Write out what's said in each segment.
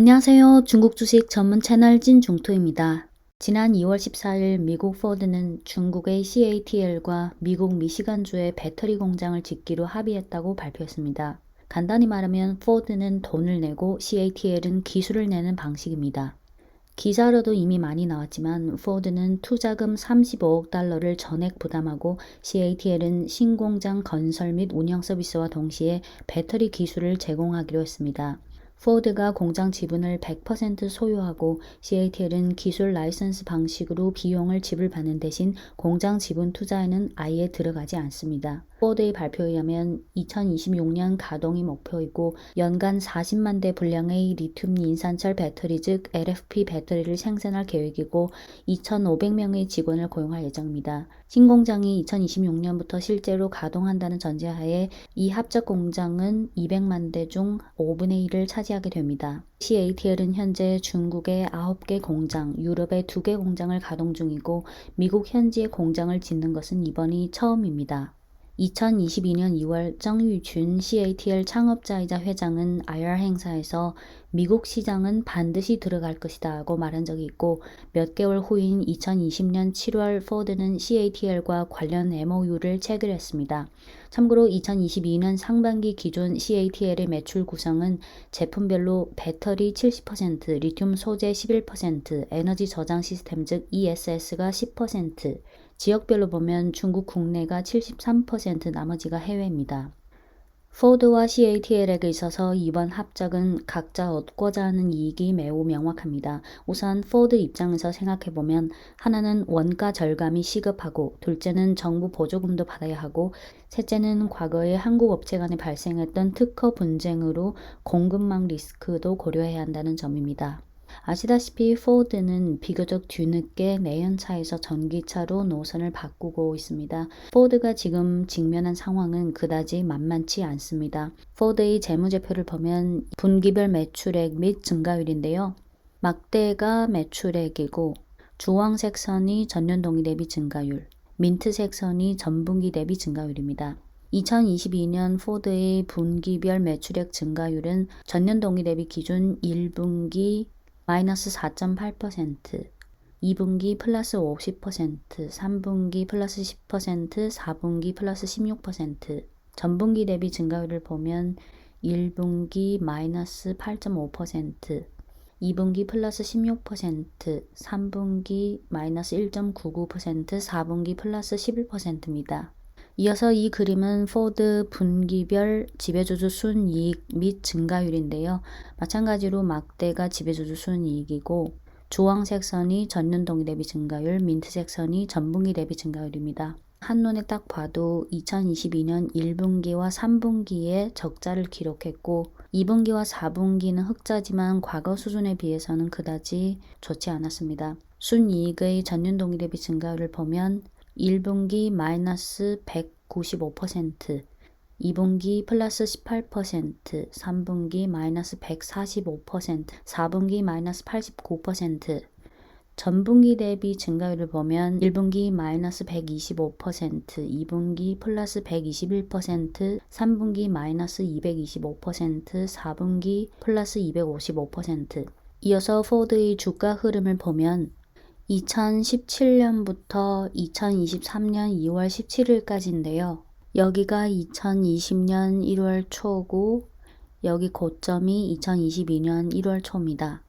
안녕하세요. 중국 주식 전문 채널 찐중토입니다. 지난 2월 14일 미국 포드는 중국의 CATL과 미국 미시간주의 배터리 공장을 짓기로 합의했다고 발표했습니다. 간단히 말하면 포드는 돈을 내고 CATL은 기술을 내는 방식입니다. 기사로도 이미 많이 나왔지만 포드는 투자금 35억 달러를 전액 부담하고 CATL은 신공장 건설 및 운영 서비스와 동시에 배터리 기술을 제공하기로 했습니다. 포드가 공장 지분을 100% 소유하고 CATL은 기술 라이선스 방식으로 비용을 지불받는 대신 공장 지분 투자에는 아예 들어가지 않습니다. 포드의 발표에 의하면 2026년 가동이 목표이고 연간 40만 대 분량의 리튬 인산철 배터리 즉 LFP 배터리를 생산할 계획이고 2,500명의 직원을 고용할 예정입니다. 신공장이 2026년부터 실제로 가동한다는 전제하에 이 합작 공장은 200만 대 중 5분의 1을 차지 하게 됩니다. CATL은 현재 중국의 9개 공장, 유럽의 2개 공장을 가동 중이고 미국 현지의 공장을 짓는 것은 이번이 처음입니다. 2022년 2월 정유준 CATL 창업자이자 회장은 IR 행사에서 미국 시장은 반드시 들어갈 것이다 하고 말한 적이 있고 몇 개월 후인 2020년 7월 포드는 CATL과 관련 MOU를 체결했습니다. 참고로 2022년 상반기 기존 CATL의 매출 구성은 제품별로 배터리 70%, 리튬 소재 11%, 에너지 저장 시스템 즉 ESS가 10%, 지역별로 보면 중국 국내가 73%, 나머지가 해외입니다. 포드와 CATL에게 있어서 이번 합작은 각자 얻고자 하는 이익이 매우 명확합니다. 우선 포드 입장에서 생각해보면 하나는 원가 절감이 시급하고 둘째는 정부 보조금도 받아야 하고 셋째는 과거에 한국 업체 간에 발생했던 특허 분쟁으로 공급망 리스크도 고려해야 한다는 점입니다. 아시다시피 포드는 비교적 뒤늦게 내연차에서 전기차로 노선을 바꾸고 있습니다. 포드가 지금 직면한 상황은 그다지 만만치 않습니다. 포드의 재무제표를 보면 분기별 매출액 및 증가율인데요. 막대가 매출액이고 주황색 선이 전년 동기 대비 증가율, 민트색 선이 전분기 대비 증가율입니다. 2022년 포드의 분기별 매출액 증가율은 전년 동기 대비 기준 1분기 마이너스 4.8%, 2분기 플러스 50%, 3분기 플러스 10%, 4분기 플러스 16%, 전분기 대비 증가율을 보면 1분기 마이너스 8.5%, 2분기 플러스 16%, 3분기 마이너스 1.99%, 4분기 플러스 11%입니다. 이어서 이 그림은 포드 분기별 지배주주 순이익 및 증가율인데요. 마찬가지로 막대가 지배주주 순이익이고 주황색 선이 전년 동기 대비 증가율, 민트색 선이 전분기 대비 증가율입니다. 한눈에 딱 봐도 2022년 1분기와 3분기에 적자를 기록했고 2분기와 4분기는 흑자지만 과거 수준에 비해서는 그다지 좋지 않았습니다. 순이익의 전년 동기 대비 증가율을 보면 1분기 마이너스 195%, 2분기 플러스 18%, 3분기 마이너스 145%, 4분기 마이너스 89%, 전분기 대비 증가율을 보면 1분기 마이너스 125%, 2분기 플러스 121%, 3분기 마이너스 225%, 4분기 플러스 255%. 이어서 포드의 주가 흐름을 보면 2017년부터 2023년 2월 17일까지인데요. 여기가 2020년 1월 초고 여기 고점이 2022년 1월 초입니다.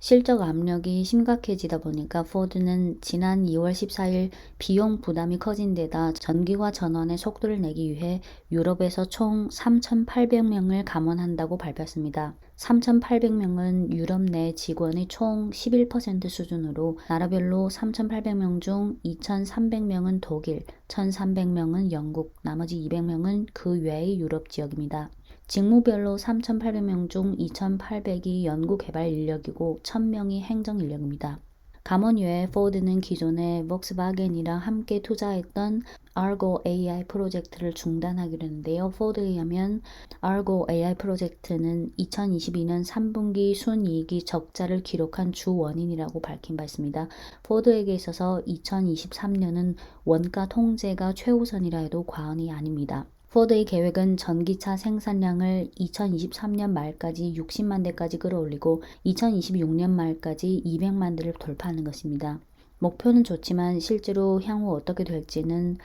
실적 압력이 심각해지다 보니까 포드는 지난 2월 14일 비용 부담이 커진 데다 전기와 전원의 속도를 내기 위해 유럽에서 총 3,800명을 감원한다고 발표했습니다. 3,800명은 유럽 내 직원의 총 11% 수준으로 나라별로 3,800명 중 2,300명은 독일, 1,300명은 영국, 나머지 200명은 그 외의 유럽 지역입니다. 직무별로 3,800명 중 2,800이 연구개발 인력이고 1,000명이 행정 인력입니다. 감원 외에 포드는 기존에 복스바겐이랑 함께 투자했던 Argo AI 프로젝트를 중단하기로 했는데요. 포드에 의하면 Argo AI 프로젝트는 2022년 3분기 순이익이 적자를 기록한 주 원인이라고 밝힌 바 있습니다. 포드에게 있어서 2023년은 원가 통제가 최우선이라 해도 과언이 아닙니다. 포드의 계획은 전기차 생산량을 2023년 말까지 60만 대까지 끌어올리고 2026년 말까지 200만 대를 돌파하는 것입니다. 목표는 좋지만 실제로 향후 어떻게 될지는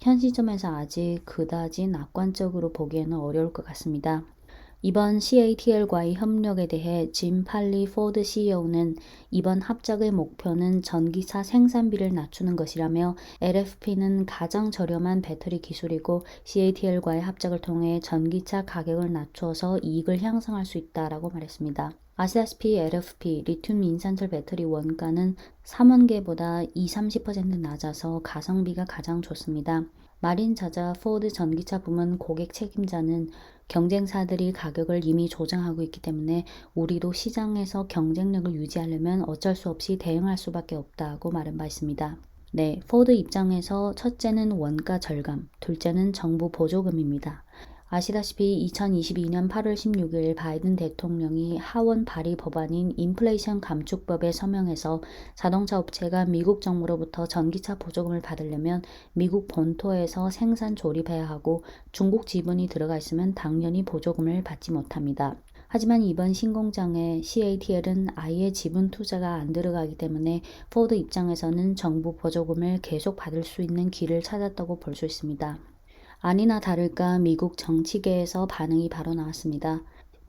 현 시점에서 아직 그다지 낙관적으로 보기에는 어려울 것 같습니다. 이번 CATL과의 협력에 대해 짐 팔리 포드 CEO는 이번 합작의 목표는 전기차 생산비를 낮추는 것이라며 LFP는 가장 저렴한 배터리 기술이고 CATL과의 합작을 통해 전기차 가격을 낮추어서 이익을 향상할 수 있다라고 말했습니다. 아시다시피 LFP 리튬 인산철 배터리 원가는 3원계보다 20-30% 낮아서 가성비가 가장 좋습니다. 마린 자자 포드 전기차 부문 고객 책임자는 경쟁사들이 가격을 이미 조정하고 있기 때문에 우리도 시장에서 경쟁력을 유지하려면 어쩔 수 없이 대응할 수밖에 없다고 말한 바 있습니다. 네, 포드 입장에서 첫째는 원가 절감, 둘째는 정부 보조금입니다. 아시다시피 2022년 8월 16일 바이든 대통령이 하원 발의 법안인 인플레이션 감축법에 서명해서 자동차 업체가 미국 정부로부터 전기차 보조금을 받으려면 미국 본토에서 생산 조립해야 하고 중국 지분이 들어가 있으면 당연히 보조금을 받지 못합니다. 하지만 이번 신공장에 CATL은 아예 지분 투자가 안 들어가기 때문에 포드 입장에서는 정부 보조금을 계속 받을 수 있는 길을 찾았다고 볼 수 있습니다. 아니나 다를까 미국 정치계에서 반응이 바로 나왔습니다.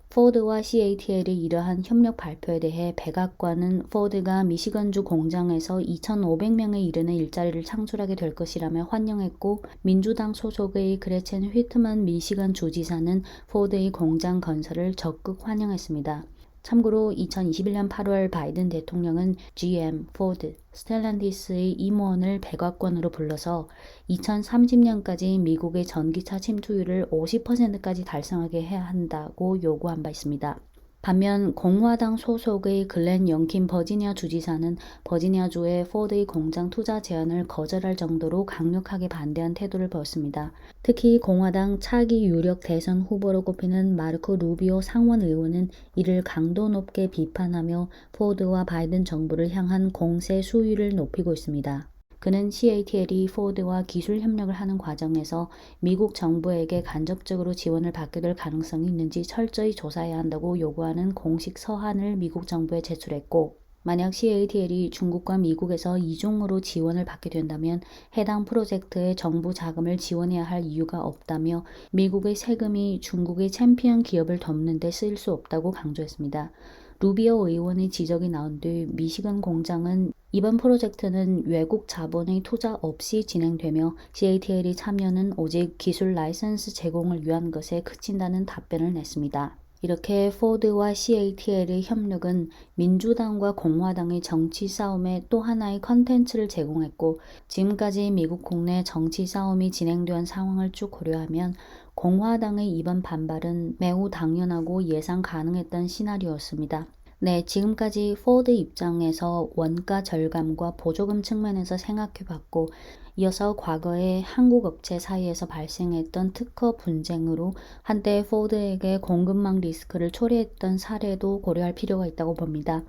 포드와 CATL의 이러한 협력 발표에 대해 백악관은 포드가 미시건주 공장에서 2,500명에 이르는 일자리를 창출하게 될 것이라며 환영했고 민주당 소속의 그레첸 휘트만 미시건 주지사는 포드의 공장 건설을 적극 환영했습니다. 참고로 2021년 8월 바이든 대통령은 GM, 포드, 스텔란디스의 임원을 백악관으로 불러서 2030년까지 미국의 전기차 침투율을 50%까지 달성하게 해야 한다고 요구한 바 있습니다. 반면 공화당 소속의 글렌 영킨 버지니아 주지사는 버지니아주의 포드의 공장 투자 제안을 거절할 정도로 강력하게 반대한 태도를 보였습니다. 특히 공화당 차기 유력 대선 후보로 꼽히는 마르코 루비오 상원 의원은 이를 강도 높게 비판하며 포드와 바이든 정부를 향한 공세 수위를 높이고 있습니다. 그는 CATL이 포드와 기술 협력을 하는 과정에서 미국 정부에게 간접적으로 지원을 받게 될 가능성이 있는지 철저히 조사해야 한다고 요구하는 공식 서한을 미국 정부에 제출했고, 만약 CATL이 중국과 미국에서 이중으로 지원을 받게 된다면 해당 프로젝트에 정부 자금을 지원해야 할 이유가 없다며 미국의 세금이 중국의 챔피언 기업을 덮는 데 쓰일 수 없다고 강조했습니다. 루비오 의원의 지적이 나온 뒤 미시건 공장은 이번 프로젝트는 외국 자본의 투자 없이 진행되며 CATL이 참여는 오직 기술 라이선스 제공을 위한 것에 그친다는 답변을 냈습니다. 이렇게 포드와 CATL의 협력은 민주당과 공화당의 정치 싸움에 또 하나의 컨텐츠를 제공했고 지금까지 미국 국내 정치 싸움이 진행된 상황을 쭉 고려하면 공화당의 이번 반발은 매우 당연하고 예상 가능했던 시나리오였습니다. 네, 지금까지 포드 입장에서 원가 절감과 보조금 측면에서 생각해 봤고, 이어서 과거에 한국 업체 사이에서 발생했던 특허 분쟁으로 한때 포드에게 공급망 리스크를 초래했던 사례도 고려할 필요가 있다고 봅니다.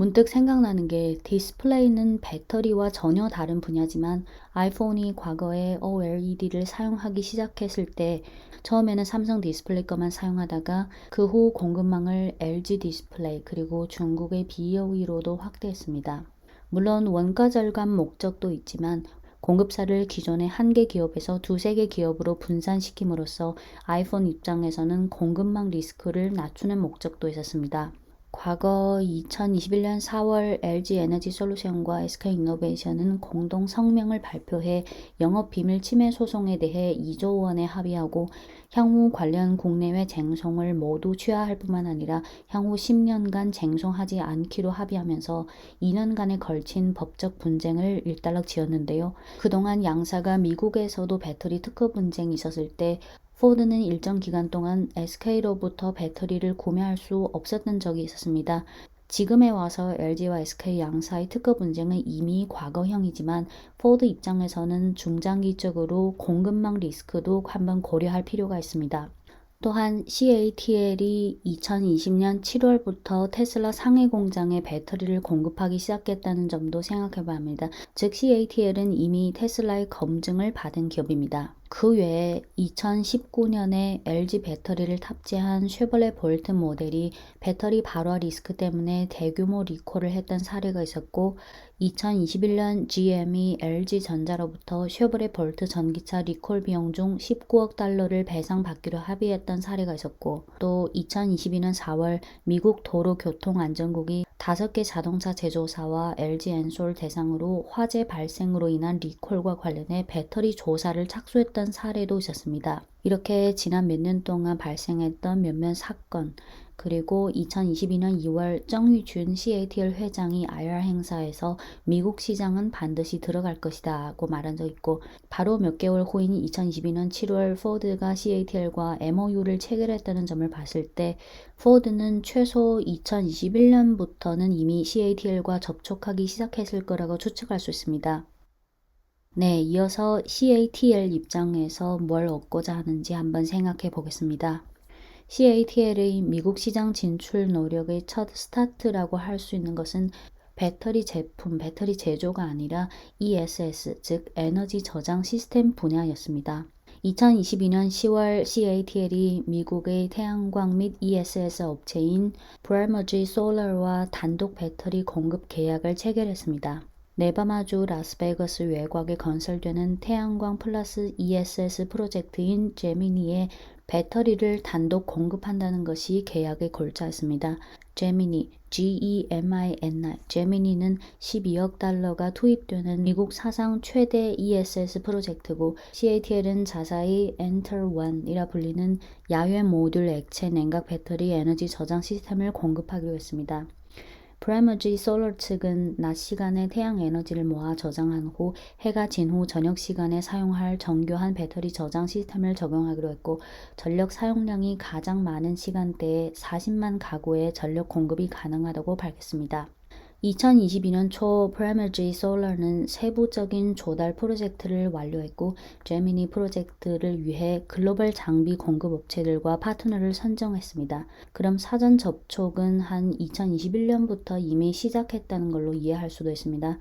문득 생각나는 게 디스플레이는 배터리와 전혀 다른 분야지만 아이폰이 과거에 OLED를 사용하기 시작했을 때 처음에는 삼성 디스플레이 것만 사용하다가 그 후 공급망을 LG 디스플레이 그리고 중국의 BOE로도 확대했습니다. 물론 원가 절감 목적도 있지만 공급사를 기존의 한 개 기업에서 두세 개 기업으로 분산시킴으로써 아이폰 입장에서는 공급망 리스크를 낮추는 목적도 있었습니다. 과거 2021년 4월 LG 에너지 솔루션과 SK 이노베이션은 공동 성명을 발표해 영업 비밀 침해 소송에 대해 2조 원에 합의하고 향후 관련 국내외 쟁송을 모두 취하할 뿐만 아니라 향후 10년간 쟁송하지 않기로 합의하면서 2년간에 걸친 법적 분쟁을 일단락 지었는데요. 그동안 양사가 미국에서도 배터리 특허 분쟁이 있었을 때 포드는 일정 기간 동안 SK로부터 배터리를 구매할 수 없었던 적이 있었습니다. 지금에 와서 LG와 SK 양사의 특허 분쟁은 이미 과거형이지만 포드 입장에서는 중장기적으로 공급망 리스크도 한번 고려할 필요가 있습니다. 또한 CATL이 2020년 7월부터 테슬라 상해 공장에 배터리를 공급하기 시작했다는 점도 생각해 봐야 합니다. 즉 CATL은 이미 테슬라의 검증을 받은 기업입니다. 그 외에 2019년에 LG 배터리를 탑재한 쉐벌레 볼트 모델이 배터리 발화 리스크 때문에 대규모 리콜을 했던 사례가 있었고 2021년 GM이 LG 전자로부터 쉐벌레 볼트 전기차 리콜 비용 중 19억 달러를 배상받기로 합의했던 사례가 있었고 또 2022년 4월 미국 도로교통안전국이 다섯 개 자동차 제조사와 LG 엔솔 대상으로 화재 발생으로 인한 리콜과 관련해 배터리 조사를 착수했던 사례도 있었습니다. 이렇게 지난 몇 년 동안 발생했던 몇몇 사건, 그리고 2022년 2월 정의준 CATL 회장이 IR 행사에서 미국 시장은 반드시 들어갈 것이다 고 말한 적 있고 바로 몇 개월 후인 2022년 7월 포드가 CATL과 MOU를 체결했다는 점을 봤을 때 포드는 최소 2021년부터는 이미 CATL과 접촉하기 시작했을 거라고 추측할 수 있습니다. 네, 이어서 CATL 입장에서 뭘 얻고자 하는지 한번 생각해 보겠습니다. CATL의 미국 시장 진출 노력의 첫 스타트라고 할 수 있는 것은 배터리 제품, 배터리 제조가 아니라 ESS, 즉 에너지 저장 시스템 분야였습니다. 2022년 10월 CATL이 미국의 태양광 및 ESS 업체인 브라머지 솔러와 단독 배터리 공급 계약을 체결했습니다. 네바마주 라스베거스 외곽에 건설되는 태양광 플러스 ESS 프로젝트인 제미니에 배터리를 단독 공급한다는 것이 계약의 골자였습니다. 제미니, G-E-M-I-N-I, 제미니는 12억 달러가 투입되는 미국 사상 최대 ESS 프로젝트고 CATL은 자사의 엔터1이라 불리는 야외 모듈 액체 냉각 배터리 에너지 저장 시스템을 공급하기로 했습니다. 프라이머지 솔러 측은 낮 시간에 태양 에너지를 모아 저장한 후 해가 진 후 저녁 시간에 사용할 정교한 배터리 저장 시스템을 적용하기로 했고 전력 사용량이 가장 많은 시간대에 40만 가구의 전력 공급이 가능하다고 밝혔습니다. 2022년 초 프라이머지 솔러는 세부적인 조달 프로젝트를 완료했고 제미니 프로젝트를 위해 글로벌 장비 공급 업체들과 파트너를 선정했습니다. 그럼 사전 접촉은 한 2021년부터 이미 시작했다는 걸로 이해할 수도 있습니다.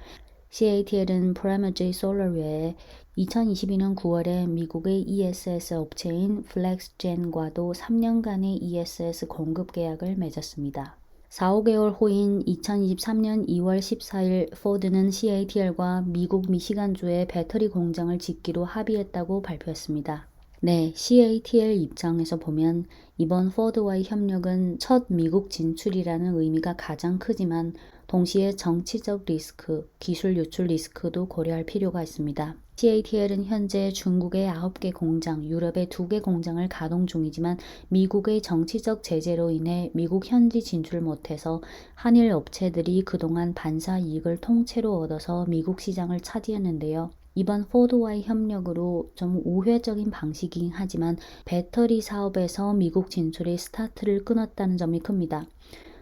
CATL은 프라이머지 솔러 외에 2022년 9월에 미국의 ESS 업체인 플렉스젠과도 3년간의 ESS 공급 계약을 맺었습니다. 4, 5개월 후인 2023년 2월 14일 포드는 CATL과 미국 미시간주에 배터리 공장을 짓기로 합의했다고 발표했습니다. 네, CATL 입장에서 보면 이번 포드와의 협력은 첫 미국 진출이라는 의미가 가장 크지만 동시에 정치적 리스크, 기술 유출 리스크도 고려할 필요가 있습니다. CATL은 현재 중국의 9개 공장, 유럽의 2개 공장을 가동 중이지만 미국의 정치적 제재로 인해 미국 현지 진출을 못해서 한일 업체들이 그동안 반사 이익을 통째로 얻어서 미국 시장을 차지했는데요. 이번 포드와의 협력으로 좀 우회적인 방식이긴 하지만 배터리 사업에서 미국 진출의 스타트를 끊었다는 점이 큽니다.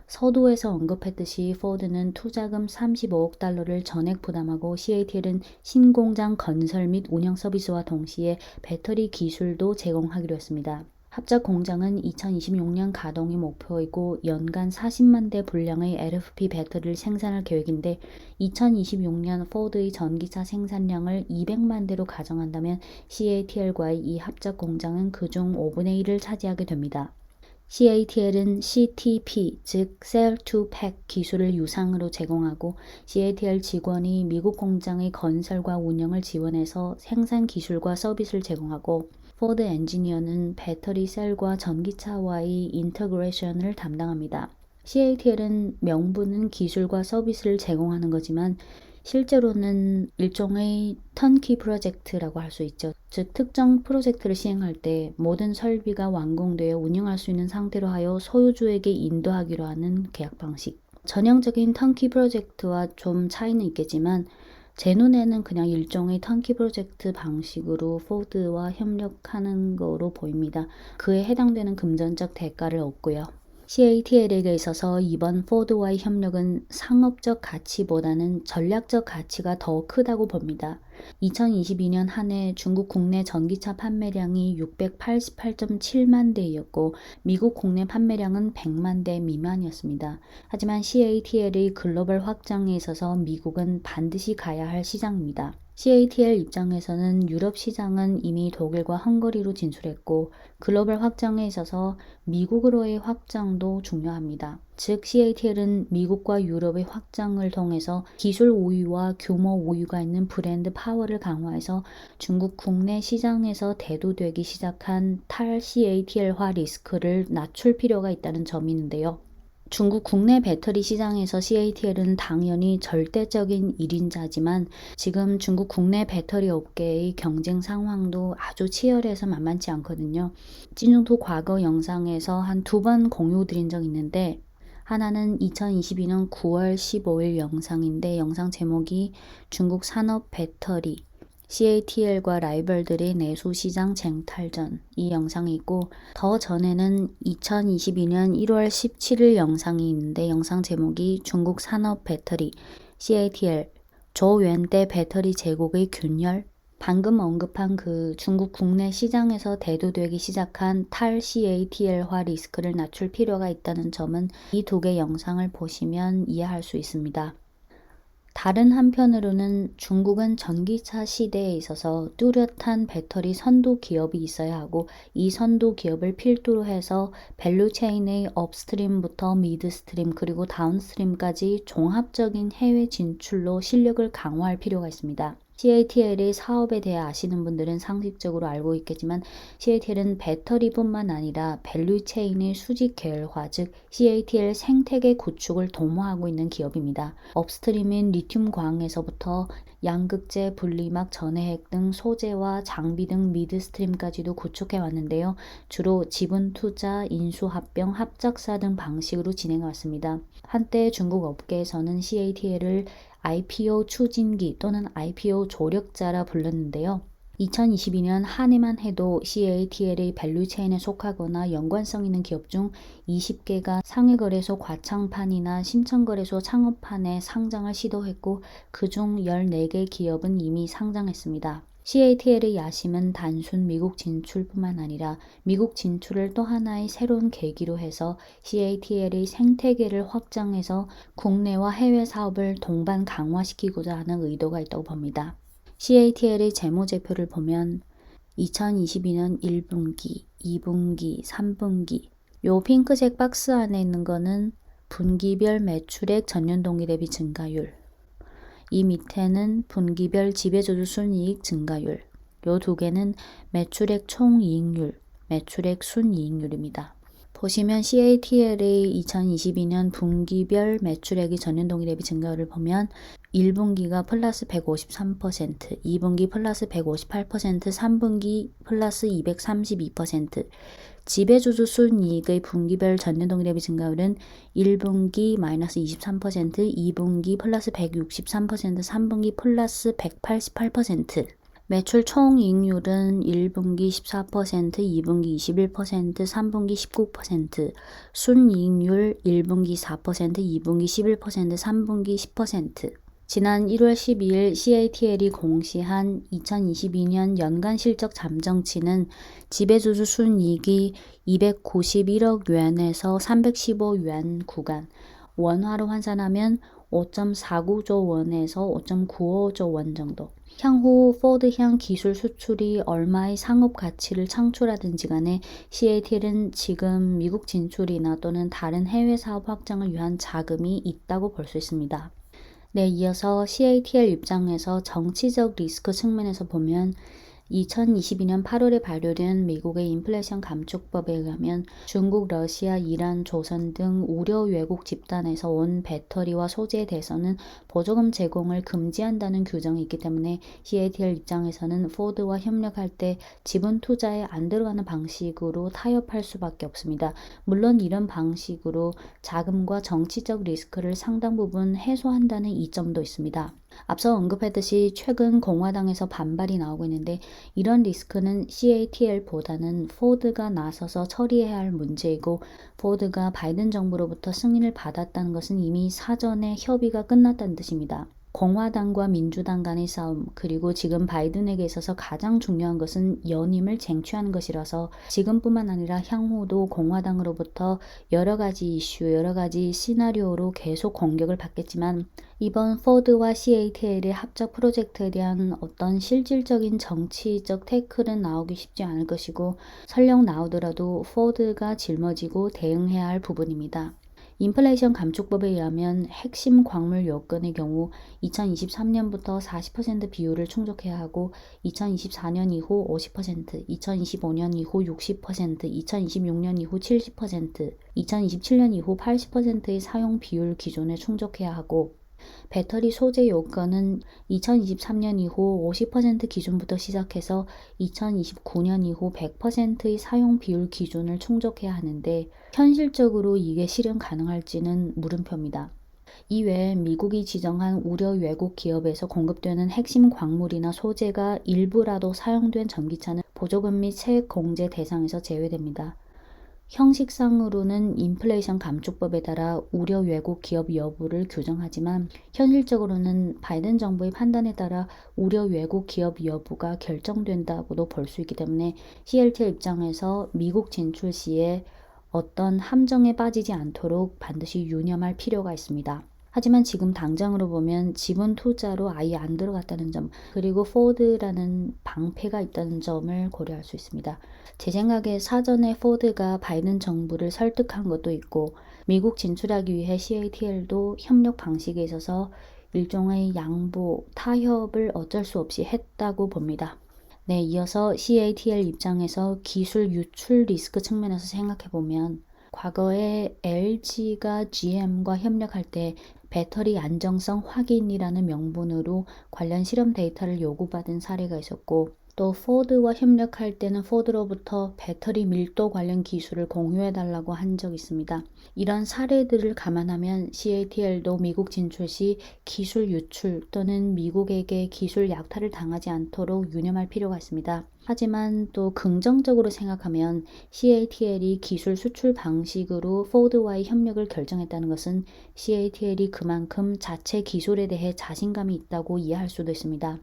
서두에서 언급했듯이 포드는 투자금 35억 달러를 전액 부담하고 CATL은 신공장 건설 및 운영 서비스와 동시에 배터리 기술도 제공하기로 했습니다. 합작 공장은 2026년 가동이 목표이고 연간 40만 대 분량의 LFP 배터리를 생산할 계획인데 2026년 포드의 전기차 생산량을 200만 대로 가정한다면 CATL과의 이 합작 공장은 그중 5분의 1을 차지하게 됩니다. CATL은 CTP, 즉 Cell to Pack 기술을 유상으로 제공하고 CATL 직원이 미국 공장의 건설과 운영을 지원해서 생산 기술과 서비스를 제공하고 포드 엔지니어는 배터리 셀과 전기차와의 인터그레이션을 담당합니다. CATL은 명분은 기술과 서비스를 제공하는 거지만 실제로는 일종의 턴키 프로젝트라고 할 수 있죠. 즉 특정 프로젝트를 시행할 때 모든 설비가 완공되어 운영할 수 있는 상태로 하여 소유주에게 인도하기로 하는 계약 방식. 전형적인 턴키 프로젝트와 좀 차이는 있겠지만 제 눈에는 그냥 일종의 턴키 프로젝트 방식으로 포드와 협력하는 거로 보입니다. 그에 해당되는 금전적 대가를 얻고요. CATL에게 있어서 이번 포드와의 협력은 상업적 가치보다는 전략적 가치가 더 크다고 봅니다. 2022년 한 해 중국 국내 전기차 판매량이 688.7만 대이었고 미국 국내 판매량은 100만 대 미만이었습니다. 하지만 CATL의 글로벌 확장에 있어서 미국은 반드시 가야 할 시장입니다. CATL 입장에서는 유럽 시장은 이미 독일과 헝가리로 진출했고 글로벌 확장에 있어서 미국으로의 확장도 중요합니다. 즉 CATL은 미국과 유럽의 확장을 통해서 기술 우위와 규모 우위가 있는 브랜드 파워를 강화해서 중국 국내 시장에서 대두되기 시작한 탈 CATL화 리스크를 낮출 필요가 있다는 점이 있는데요. 중국 국내 배터리 시장에서 CATL은 당연히 절대적인 1인자지만 지금 중국 국내 배터리 업계의 경쟁 상황도 아주 치열해서 만만치 않거든요. 찐중도 과거 영상에서 한 두 번 공유 드린 적 있는데 하나는 2022년 9월 15일 영상인데 영상 제목이 중국 산업 배터리 CATL과 라이벌들의 내수 시장 쟁탈전. 이 영상이 있고 더 전에는 2022년 1월 17일 영상이 있는데 영상 제목이 중국 산업 배터리 CATL 조연대 배터리 제국의 균열? 방금 언급한 그 중국 국내 시장에서 대두되기 시작한 탈 CATL화 리스크를 낮출 필요가 있다는 점은 이 두 개 영상을 보시면 이해할 수 있습니다. 다른 한편으로는 중국은 전기차 시대에 있어서 뚜렷한 배터리 선도 기업이 있어야 하고 이 선도 기업을 필두로 해서 밸류 체인의 업스트림부터 미드스트림 그리고 다운스트림까지 종합적인 해외 진출로 실력을 강화할 필요가 있습니다. CATL의 사업에 대해 아시는 분들은 상식적으로 알고 있겠지만 CATL은 배터리뿐만 아니라 밸류 체인의 수직 계열화 즉 CATL 생태계 구축을 도모하고 있는 기업입니다. 업스트림인 리튬 광에서부터 양극재, 분리막, 전해핵 등 소재와 장비 등 미드스트림까지도 구축해 왔는데요. 주로 지분 투자, 인수 합병, 합작사 등 방식으로 진행해 왔습니다. 한때 중국 업계에서는 CATL을 IPO 추진기 또는 IPO 조력자라 불렀는데요. 2022년 한 해만 해도 CATL의 밸류체인에 속하거나 연관성 있는 기업 중 20개가 상해거래소 과창판이나 심천거래소 창업판에 상장을 시도했고 그중 14개 기업은 이미 상장했습니다. CATL의 야심은 단순 미국 진출뿐만 아니라 미국 진출을 또 하나의 새로운 계기로 해서 CATL의 생태계를 확장해서 국내와 해외 사업을 동반 강화시키고자 하는 의도가 있다고 봅니다. CATL의 재무제표를 보면 2022년 1분기, 2분기, 3분기 요 핑크색 박스 안에 있는 거는 분기별 매출액 전년 동기 대비 증가율 이 밑에는 분기별 지배주주 순이익 증가율. 요 두 개는 매출액 총이익률, 매출액 순이익률입니다. 보시면 CATL의 2022년 분기별 매출액이 전년 동기 대비 증가율을 보면 1분기가 플러스 153%, 2분기 플러스 158%, 3분기 플러스 232%, 지배주주 순이익의 분기별 전년 동기 대비 증가율은 1분기 마이너스 23%, 2분기 플러스 163%, 3분기 플러스 188%, 매출 총이익률은 1분기 14%, 2분기 21%, 3분기 19%, 순이익률 1분기 4%, 2분기 11%, 3분기 10%, 지난 1월 12일 CATL이 공시한 2022년 연간 실적 잠정치는 지배주주 순이익이 291억 yuan에서 315 yuan 구간, 원화로 환산하면 5.49조 원에서 5.95조 원 정도. 향후 포드향 기술 수출이 얼마의 상업 가치를 창출하든지 간에 CATL은 지금 미국 진출이나 또는 다른 해외 사업 확장을 위한 자금이 있다고 볼 수 있습니다. 네, 이어서 CATL 입장에서 정치적 리스크 측면에서 보면 2022년 8월에 발효된 미국의 인플레이션 감축법에 의하면 중국, 러시아, 이란, 조선 등 우려 외국 집단에서 온 배터리와 소재에 대해서는 보조금 제공을 금지한다는 규정이 있기 때문에 CATL 입장에서는 포드와 협력할 때 지분 투자에 안 들어가는 방식으로 타협할 수밖에 없습니다. 물론 이런 방식으로 자금과 정치적 리스크를 상당 부분 해소한다는 이점도 있습니다. 앞서 언급했듯이 최근 공화당에서 반발이 나오고 있는데 이런 리스크는 CATL보다는 포드가 나서서 처리해야 할 문제이고 포드가 바이든 정부로부터 승인을 받았다는 것은 이미 사전에 협의가 끝났다는 뜻입니다. 공화당과 민주당 간의 싸움, 그리고 지금 바이든에게 있어서 가장 중요한 것은 연임을 쟁취하는 것이라서 지금뿐만 아니라 향후도 공화당으로부터 여러 가지 이슈, 여러 가지 시나리오로 계속 공격을 받겠지만 이번 포드와 CATL의 합작 프로젝트에 대한 어떤 실질적인 정치적 태클은 나오기 쉽지 않을 것이고 설령 나오더라도 포드가 짊어지고 대응해야 할 부분입니다. 인플레이션 감축법에 의하면 핵심 광물 요건의 경우 2023년부터 40% 비율을 충족해야 하고 2024년 이후 50%, 2025년 이후 60%, 2026년 이후 70%, 2027년 이후 80%의 사용 비율 기준에 충족해야 하고 배터리 소재 요건은 2023년 이후 50% 기준부터 시작해서 2029년 이후 100%의 사용 비율 기준을 충족해야 하는데 현실적으로 이게 실현 가능할지는 물음표입니다. 이외에 미국이 지정한 우려 외국 기업에서 공급되는 핵심 광물이나 소재가 일부라도 사용된 전기차는 보조금 및 세액 공제 대상에서 제외됩니다. 형식상으로는 인플레이션 감축법에 따라 우려 왜곡 기업 여부를 규정하지만 현실적으로는 바이든 정부의 판단에 따라 우려 왜곡 기업 여부가 결정된다고도 볼 수 있기 때문에 CLT 입장에서 미국 진출 시에 어떤 함정에 빠지지 않도록 반드시 유념할 필요가 있습니다. 하지만 지금 당장으로 보면 지분 투자로 아예 안 들어갔다는 점, 그리고 포드라는 방패가 있다는 점을 고려할 수 있습니다. 제 생각에 사전에 포드가 바이든 정부를 설득한 것도 있고, 미국 진출하기 위해 CATL도 협력 방식에 있어서 일종의 양보, 타협을 어쩔 수 없이 했다고 봅니다. 네, 이어서 CATL 입장에서 기술 유출 리스크 측면에서 생각해 보면 과거에 LG가 GM과 협력할 때 배터리 안정성 확인이라는 명분으로 관련 실험 데이터를 요구받은 사례가 있었고 또 포드와 협력할 때는 포드로부터 배터리 밀도 관련 기술을 공유해 달라고 한 적이 있습니다. 이런 사례들을 감안하면 CATL도 미국 진출 시 기술 유출 또는 미국에게 기술 약탈을 당하지 않도록 유념할 필요가 있습니다. 하지만 또 긍정적으로 생각하면 CATL이 기술 수출 방식으로 포드와의 협력을 결정했다는 것은 CATL이 그만큼 자체 기술에 대해 자신감이 있다고 이해할 수도 있습니다.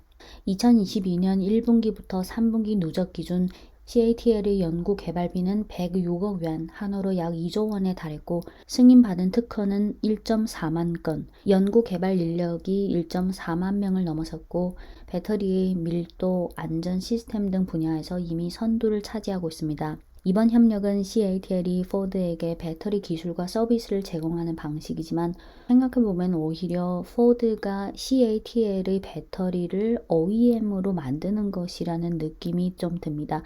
2022년 1분기부터 3분기 누적 기준 CATL의 연구 개발비는 106억 원, 한화로 약 2조 원에 달했고 승인받은 특허는 1.4만 건, 연구 개발 인력이 1.4만 명을 넘어섰고 배터리의 밀도, 안전 시스템 등 분야에서 이미 선두를 차지하고 있습니다. 이번 협력은 CATL이 포드에게 배터리 기술과 서비스를 제공하는 방식이지만 생각해보면 오히려 포드가 CATL의 배터리를 OEM으로 만드는 것이라는 느낌이 좀 듭니다.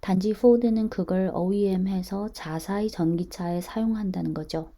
단지 포드는 그걸 OEM해서 자사의 전기차에 사용한다는 거죠.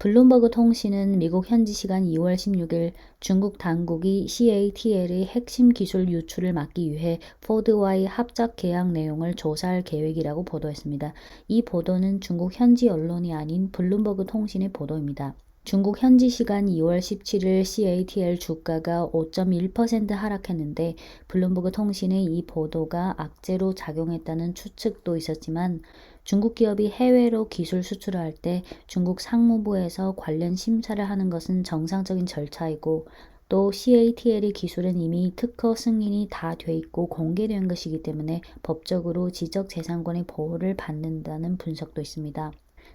블룸버그 통신은 미국 현지 시간 2월 16일 중국 당국이 CATL의 핵심 기술 유출을 막기 위해 포드와의 합작 계약 내용을 조사할 계획이라고 보도했습니다. 이 보도는 중국 현지 언론이 아닌 블룸버그 통신의 보도입니다. 중국 현지 시간 2월 17일 CATL 주가가 5.1% 하락했는데 블룸버그 통신의 이 보도가 악재로 작용했다는 추측도 있었지만 중국 기업이 해외로 기술 수출을 할 때 중국 상무부에서 관련 심사를 하는 것은 정상적인 절차이고 또 CATL의 기술은 이미 특허 승인이 다 돼 있고 공개된 것이기 때문에 법적으로 지적재산권의 보호를 받는다는 분석도 있습니다.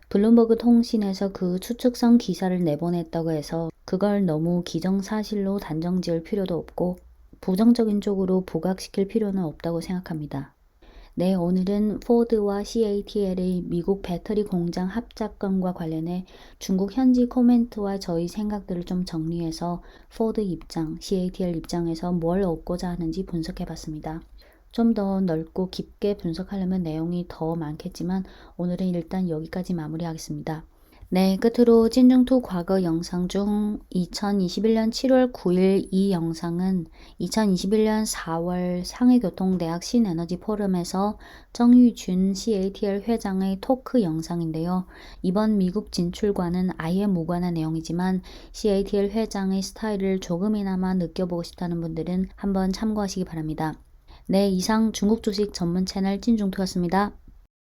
블룸버그 통신에서 그 추측성 기사를 내보냈다고 해서 그걸 너무 기정사실로 단정 지을 필요도 없고 부정적인 쪽으로 부각시킬 필요는 없다고 생각합니다. 네, 오늘은 포드와 CATL의 미국 배터리 공장 합작건과 관련해 중국 현지 코멘트와 저희 생각들을 좀 정리해서 포드 입장, CATL 입장에서 뭘 얻고자 하는지 분석해 봤습니다. 좀 더 넓고 깊게 분석하려면 내용이 더 많겠지만 오늘은 일단 여기까지 마무리하겠습니다. 네, 끝으로 찐중투 과거 영상 중 2021년 7월 9일 이 영상은 2021년 4월 상해교통대학 신에너지 포럼에서 정유준 CATL 회장의 토크 영상인데요. 이번 미국 진출과는 아예 무관한 내용이지만 CATL 회장의 스타일을 조금이나마 느껴보고 싶다는 분들은 한번 참고하시기 바랍니다. 네, 이상 중국 주식 전문 채널 찐중투였습니다.